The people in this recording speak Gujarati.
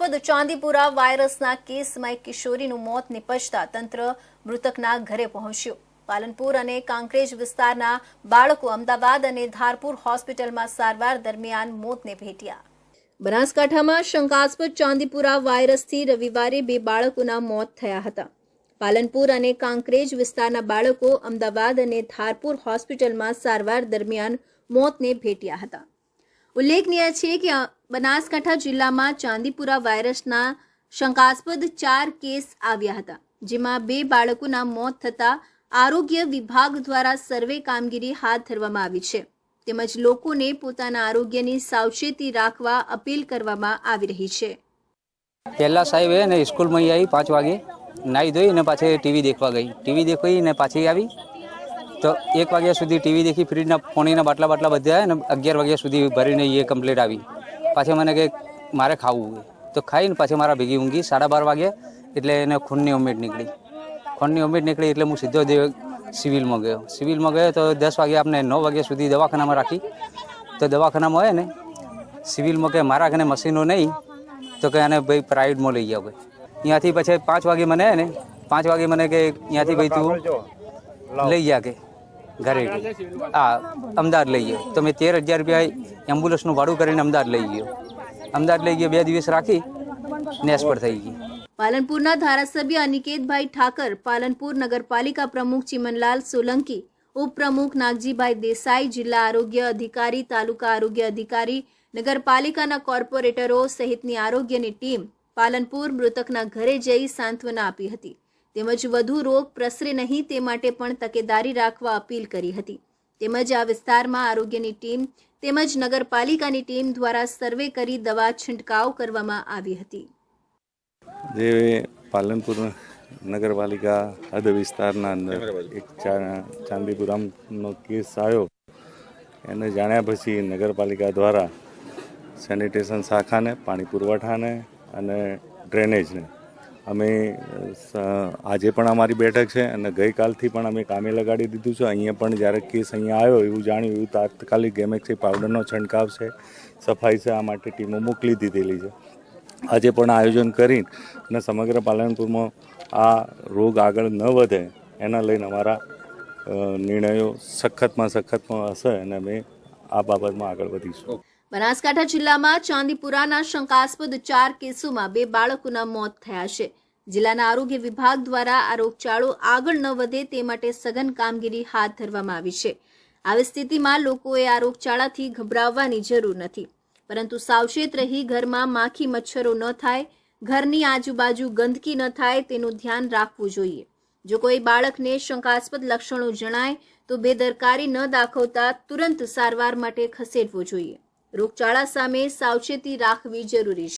શંકાસ્પદ ચાંદીપુરા વાયરસના કેસમાં એક કિશોરીનું મોત નિપજતા તંત્ર મૃતકના ઘરે પહોંચ્યું. પાલનપુર અને કાંકરેજ વિસ્તારના બાળકો અમદાવાદ અને ધારપુર હોસ્પિટલમાં સારવાર દરમિયાન મોતને ભેટ્યા. બનાસકાંઠામાં શંકાસ્પદ ચાંદીપુરા વાયરસથી રવિવારે બે બાળકોના મોત થયા હતા. પાલનપુર અને કાંકરેજ વિસ્તારના બાળકો અમદાવાદ અને ધારપુર હોસ્પિટલમાં સારવાર દરમિયાન મોતને ભેટ્યા હતા. ઉલ્લેખનીય છે કે બનાસકાંઠા જિલ્લામાં ચાંદીપુરા વાયરસના શંકાસ્પદ ચાર કેસ આવ્યા હતા, જેમાં બે બાળકોના મોત થતાં આરોગ્ય વિભાગ દ્વારા સર્વે કામગીરી હાથ ધરવામાં આવી છે. તેમજ લોકોને પોતાના આરોગ્યની સાવચેતી રાખવા અપીલ કરવામાં આવી રહી છે. પહેલા સાહેબ સ્કૂલમાં આવી પાંચ વાગે નાહી ધોઈ ને પાછી ટીવી દેખવા ગઈ. ટીવી દેખવી ને પાછી આવી. તો એક વાગ્યા સુધી ટીવી દેખી ફ્રીજના પાણીના બાટલા બાટલા બધા ને અગિયાર વાગ્યા સુધી ભરીને એ કમ્પ્લીટ આવી. પાછી મને કે મારે ખાવું હોય તો ખાઈને પાછી મારા ભેગી ઊંઘી સાડા બાર વાગે એટલે એને ખૂનની ઉમેદ નીકળી. ખૂનની ઉમેદ નીકળી એટલે હું સીધો સિવિલમાં ગયો. સિવિલમાં ગયો તો દસ વાગે આપણે નવ વાગ્યા સુધી દવાખાનામાં રાખી. તો દવાખાનામાં હોય ને સિવિલમાં કે મારા કને મશીનો નહીં તો કે આને ભાઈ પ્રાઇવેટમાં લઈ જાઓ ભાઈ. ત્યાંથી પછી પાંચ વાગે મને ને પાંચ વાગે મને કે ત્યાંથી ભાઈ તું લઈ જા કે. ઘરે હા, અમદાવાદ લઈ ગયો. તો મેં તેર હજાર રૂપિયા એમ્બ્યુલન્સનું ભાડું કરીને અમદાવાદ લઈ ગયો. અમદાવાદ લઈ ગયો, બે દિવસ રાખી નેસપર થઈ ગઈ. પાલનપુરના ધારાસભ્ય અનિકેતભાઈ ઠાકર, પાલનપુર નગરપાલિકા પ્રમુખ ચિમનલાલ સોલંકી, ઉપપ્રમુખ નાગજીભાઈ દેસાઈ, જિલ્લા આરોગ્ય અધિકારી, તાલુકા આરોગ્ય અધિકારી, નગરપાલિકાના કોર્પોરેટરો સહિતની આરોગ્યની ટીમ પાલનપુર મૃતકના ઘરે જઈ સાંત્વના આપી હતી. તેમજ વધુ રોગ પ્રસરે નહીં તે માટે પણ તકેદારી રાખવા અપીલ કરી હતી. તેમજ આ વિસ્તારમાં આરોગ્યની ટીમ તેમજ નગરપાલિકાની ટીમ દ્વારા સર્વે કરી દવા છંટકાવ કરવામાં આવી હતી. જે પાલનપુર નગરપાલિકા હદ વિસ્તારના અંદર એક ચાંદીપુરામનો કેસ આવ્યો. એને જાણ્યા પછી નગરપાલિકા દ્વારા સેનિટેશન શાખાને, પાણી પુરવઠાને અને ડ્રેનેજને અમે આજે પણ અમારી બેઠક છે અને ગઈકાલથી પણ અમે કામે લગાડી દીધું છે. અહીંયા પણ જ્યારે કેસ અહીંયા આવ્યો, એવું જાણ્યું, એવું તાત્કાલિક ગેમેક્સી પાવડરનો છંટકાવ છે, સફાઈ છે, આ માટે ટીમો મોકલી દીધેલી છે. આજે પણ આયોજન કરી અને સમગ્ર પાલનપુરમાં આ રોગ આગળ ન વધે એના લઈને અમારા નિર્ણયો સખતમાં સખતમાં હશે અને અમે આ બાબતમાં આગળ વધીશું. બનાસકાંઠા જિલ્લામાં ચાંદીપુરાના શંકાસ્પદ ચાર કેસોમાં બે બાળકોના મોત થયા છે. જિલ્લાના આરોગ્ય વિભાગ દ્વારા આ રોગચાળો આગળ ન વધે તે માટે સઘન કામગીરી હાથ ધરવામાં આવી છે. આવી સ્થિતિમાં લોકોએ આ રોગચાળાથી ગભરાવવાની જરૂર નથી. પરંતુ સાવચેત રહી ઘરમાં માખી મચ્છરો ન થાય, ઘરની આજુબાજુ ગંદકી ન થાય તેનું ધ્યાન રાખવું જોઈએ. જો કોઈ બાળકને શંકાસ્પદ લક્ષણો જણાય તો બેદરકારી ન દાખવતા તુરંત સારવાર માટે ખસેડવો જોઈએ. રોગચાળા સામે સાવચેતી રાખવી જરૂરી